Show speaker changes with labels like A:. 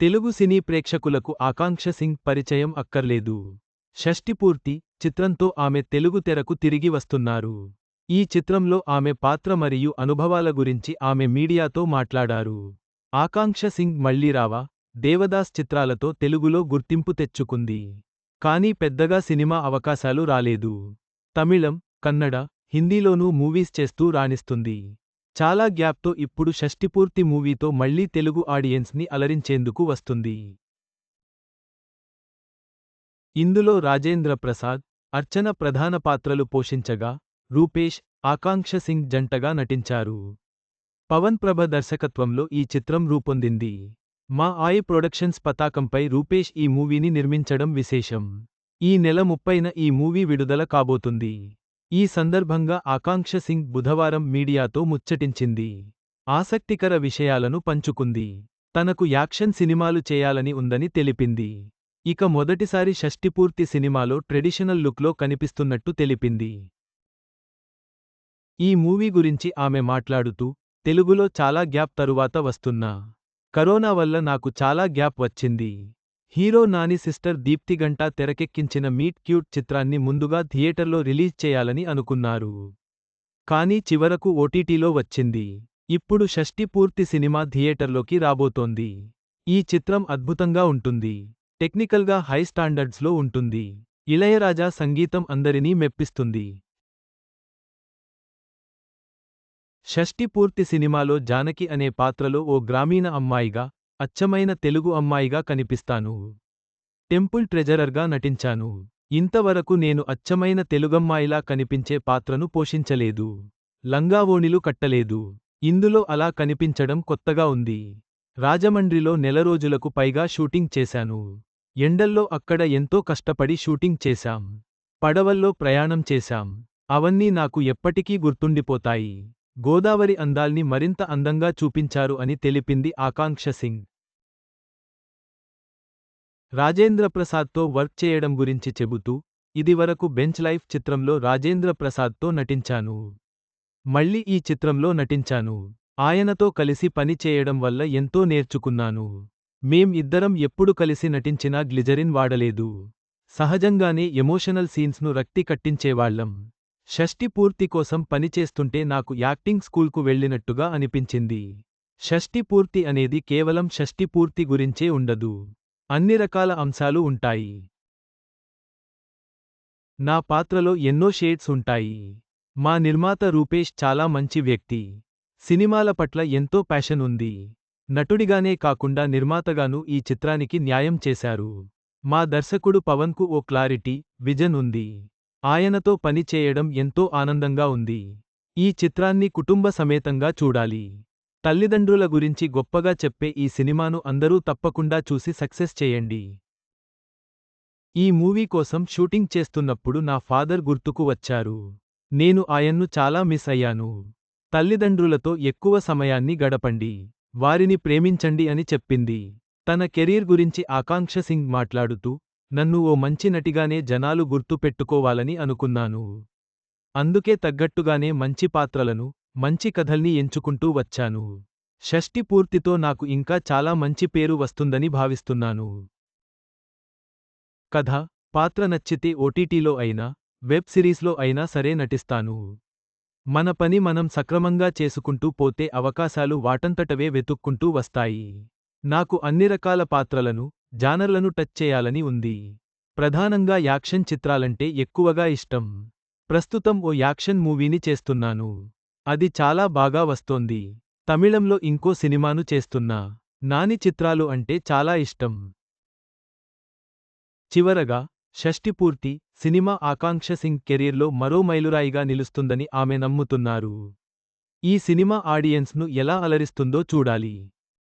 A: తెలుగు సినీ ప్రేక్షకులకు ఆకాంక్ష సింగ్ పరిచయం అక్కర్లేదు. షష్టిపూర్తి చిత్రంతో ఆమె తెలుగు తెరకు తిరిగి వస్తున్నారు. ఈ చిత్రంలో ఆమె పాత్ర మరియు అనుభవాల గురించి ఆమె మీడియాతో మాట్లాడారు. ఆకాంక్ష సింగ్ మళ్ళీరావా దేవదాస్ చిత్రాలతో తెలుగులో గుర్తింపు తెచ్చుకుంది. కానీ పెద్దగా సినిమా అవకాశాలు రాలేదు. తమిళం కన్నడ హిందీలోనూ మూవీస్ చేస్తూ రాణిస్తుంది. చాలా గ్యాప్తో ఇప్పుడు షష్టిపూర్తి మూవీతో మళ్ళీ తెలుగు ఆడియన్స్ని అలరించేందుకు వస్తుంది. ఇందులో రాజేంద్ర ప్రసాద్ అర్చన ప్రధాన పాత్రలు పోషించగా రూపేష్ ఆకాంక్ష సింగ్ జంటగా నటించారు. పవన్ ప్రభ దర్శకత్వంలో ఈ చిత్రం రూపొందింది. మా ఆయి ప్రొడక్షన్స్ పతాకంపై రూపేష్ ఈ మూవీని నిర్మించడం విశేషం. ఈ నెల ముప్పైన ఈ మూవీ విడుదల కాబోతుంది. ఈ సందర్భంగా ఆకాంక్ష సింగ్ బుధవారం మీడియాతో ముచ్చటించింది. ఆసక్తికర విషయాలను పంచుకుంది. తనకు యాక్షన్ సినిమాలు చేయాలని ఉందని తెలిపింది. ఇక మొదటిసారి షష్టిపూర్తి సినిమాలో ట్రెడిషనల్ లుక్లో కనిపిస్తున్నట్టు తెలిపింది. ఈ మూవీ గురించి ఆమె మాట్లాడుతూ తెలుగులో చాలా గ్యాప్ తరువాత వస్తున్నా. కరోనా వల్ల నాకు చాలా గ్యాప్ వచ్చింది. హీరో నాని సిస్టర్ దీప్తిగంటా తెరకెక్కించిన మీట్ క్యూట్ చిత్రాన్ని ముందుగా థియేటర్లో రిలీజ్ చేయాలని అనుకున్నారు. కానీ చివరకు ఓటీటీలో వచ్చింది. ఇప్పుడు షష్టి పూర్తి సినిమా థియేటర్లోకి రాబోతోంది. ఈ చిత్రం అద్భుతంగా ఉంటుంది. టెక్నికల్గా హై స్టాండర్డ్స్లో ఉంటుంది. ఇళయరాజా సంగీతం అందరినీ మెప్పిస్తుంది. షష్టి పూర్తి సినిమాలో జానకి అనే పాత్రలో ఓ గ్రామీణ అమ్మాయిగా అచ్చమైన తెలుగు అమ్మాయిగా కనిపిస్తాను. టెంపుల్ ట్రెజరర్గా నటించాను. ఇంతవరకు నేను అచ్చమైన తెలుగమ్మాయిలా కనిపించే పాత్రను పోషించలేదు. లంగావోణిలు కట్టలేదు. ఇందులో అలా కనిపించడం కొత్తగా ఉంది. రాజమండ్రిలో నెల రోజులకు పైగా షూటింగ్ చేశాను. ఎండల్లో అక్కడ ఎంతో కష్టపడి షూటింగ్ చేశాం. పడవల్లో ప్రయాణం చేశాం. అవన్నీ నాకు ఎప్పటికీ గుర్తుండిపోతాయి. గోదావరి అందాల్ని మరింత అందంగా చూపించారు అని తెలిపింది ఆకాంక్ష సింగ్. రాజేంద్ర ప్రసాద్తో వర్క్ చేయడం గురించి చెబుతూ ఇదివరకు బెంచ్ లైఫ్ చిత్రంలో రాజేంద్ర ప్రసాద్తో నటించాను. మళ్ళీ ఈ చిత్రంలో నటించాను. ఆయనతో కలిసి పని చేయడం వల్ల ఎంతో నేర్చుకున్నాను. మేం ఇద్దరం ఎప్పుడు కలిసి నటించినా గ్లిజరిన్ వాడలేదు. సహజంగానే ఎమోషనల్ సీన్స్ను రక్తి కట్టించేవాళ్ళం షష్టి పూర్తి కోసం పనిచేస్తుంటే నాకు యాక్టింగ్ స్కూల్కు వెళ్ళినట్టుగా అనిపించింది. షష్టి పూర్తి అనేది కేవలం షష్టి పూర్తి గురించే ఉండదు. అన్ని రకాల అంశాలు ఉంటాయి. నా పాత్రలో ఎన్నో షేడ్స్ ఉంటాయి. మా నిర్మాత రూపేష్ చాలా మంచి వ్యక్తి. సినిమాల పట్ల ఎంతో ప్యాషన్ ఉంది. నటుడిగానే కాకుండా నిర్మాతగానూ ఈ చిత్రానికి న్యాయం చేశారు. మా దర్శకుడు పవన్కు ఓ క్లారిటీ విజన్ ఉంది. ఆయనతో పని చేయడం ఎంతో ఆనందంగా ఉంది. ఈ చిత్రాన్ని కుటుంబ సమేతంగా చూడాలి. తల్లిదండ్రుల గురించి గొప్పగా చెప్పే ఈ సినిమాను అందరూ తప్పకుండా చూసి సక్సెస్ చేయండి. ఈ మూవీ కోసం షూటింగ్ చేస్తున్నప్పుడు నా ఫాదర్ గుర్తుకు వచ్చారు. నేను ఆయన్ను చాలా మిస్ అయ్యాను. తల్లిదండ్రులతో ఎక్కువ సమయాన్ని గడపండి. వారిని ప్రేమించండి అని చెప్పింది. తన కెరీర్ గురించి ఆకాంక్ష సింగ్ మాట్లాడుతూ నన్ను ఓ మంచి నటిగానే జనాలు గుర్తు పెట్టుకోవాలని అనుకున్నాను. అందుకే తగ్గట్టుగానే మంచి పాత్రలను మంచి కథల్ని ఎంచుకుంటూ వచ్చాను. షష్టి పూర్తితో నాకు ఇంకా చాలా మంచి పేరు వస్తుందని భావిస్తున్నాను. కథ పాత్ర నచ్చితే ఓటీటీలో అయినా వెబ్ సిరీస్లో అయినా సరే నటిస్తాను. మన పని మనం సక్రమంగా చేసుకుంటూ పోతే అవకాశాలు వాటంతటవే వెతుక్కుంటూ వస్తాయి. నాకు అన్ని రకాల పాత్రలను జానర్లను టచ్ చేయాలని ఉంది. ప్రధానంగా యాక్షన్ చిత్రాలంటే ఎక్కువగా ఇష్టం. ప్రస్తుతం ఓ యాక్షన్ మూవీని చేస్తున్నాను. అది చాలా బాగా వస్తోంది. తమిళంలో ఇంకో సినిమాను చేస్తున్నా నాని చిత్రాలు అంటే చాలా ఇష్టం. చివరగా షష్టిపూర్తి సినిమా ఆకాంక్ష సింగ్ కెరీర్లో మరో మైలురాయిగా నిలుస్తుందని ఆమె నమ్ముతున్నారు. ఈ సినిమా ఆడియన్స్ను ఎలా అలరిస్తుందో చూడాలి.